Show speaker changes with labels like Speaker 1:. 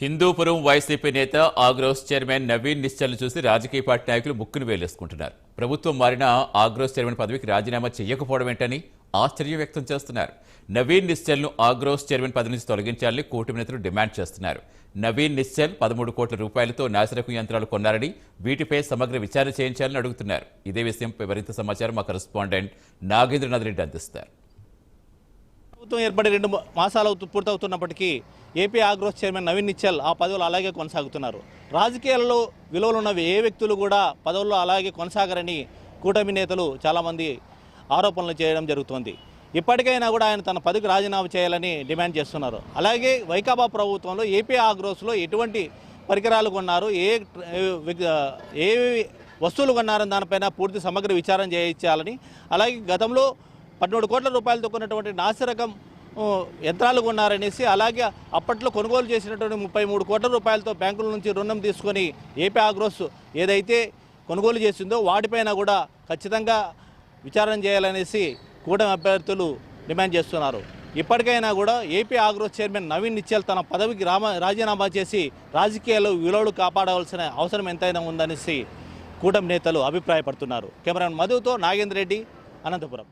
Speaker 1: Hindupuram YCP నేత Agros chairman Naveen నిశ్చల్ని చూసి రాజకీయ పార్టీ నాయకులు ముక్కును వేలేసుకుంటున్నారు. ప్రభుత్వం మారిన ఆగ్రోస్ చైర్మన్ పదవికి రాజీనామా చేయకపోవడం ఏంటని ఆశ్చర్యం వ్యక్తం చేస్తున్నారు. నవీన్ నిశ్చల్ను ఆగ్రోస్ చైర్మన్ పదవి నుంచి తొలగించాలని కూటమి నేతలు డిమాండ్ చేస్తున్నారు. నవీన్ నిశ్చల్ పదమూడు కోట్ల రూపాయలతో నాశనకు యంత్రాలు కొన్నారని వీటిపై సమగ్ర విచారణ చేయించాలని అడుగుతున్నారు. ఇదే విషయంపై మరింత సమాచారం మా కరెస్పాండెంట్ నాగేంద్రనాథ్ రెడ్డి అందిస్తారు.
Speaker 2: ప్రభుత్వం ఏర్పడి రెండు మాసాలు పూర్తవుతున్నప్పటికీ AP Agros chairman Naveen Nischal ఆ పదవులు అలాగే కొనసాగుతున్నారు. రాజకీయాలలో విలువలు ఉన్న ఏ వ్యక్తులు కూడా పదవుల్లో అలాగే కొనసాగరని కూటమి నేతలు చాలామంది ఆరోపణలు చేయడం జరుగుతోంది. ఇప్పటికైనా కూడా ఆయన తన పదవికి రాజీనామా చేయాలని డిమాండ్ చేస్తున్నారు. అలాగే వైకాపా ప్రభుత్వంలో ఏపీ ఆగ్రోస్లో ఎటువంటి పరికరాలు కొన్నారు ఏ ఏ వస్తువులు కొన్నారని దానిపైన పూర్తి సమగ్ర విచారం చేయించాలని అలాగే గతంలో పదమూడు కోట్ల రూపాయలతో కొన్నటువంటి నాసిరకం యంత్రాలు కొన్నారనేసి అలాగే అప్పట్లో కొనుగోలు చేసినటువంటి ముప్పై మూడు కోట్ల రూపాయలతో బ్యాంకుల నుంచి రుణం తీసుకొని ఏపీ ఆగ్రోస్ ఏదైతే కొనుగోలు చేసిందో వాటిపైన కూడా ఖచ్చితంగా విచారణ చేయాలనేసి కూటమి అభ్యర్థులు డిమాండ్ చేస్తున్నారు. ఇప్పటికైనా కూడా AP Agros chairman Naveen Nischal తన పదవికి రామ రాజీనామా చేసి రాజకీయాల్లో విలువలు కాపాడవలసిన అవసరం ఎంతైనా ఉందనేసి కూటమి నేతలు అభిప్రాయపడుతున్నారు. కెమెరాన్ మధుతో నాగేంద్ర రెడ్డి అనంతపురం.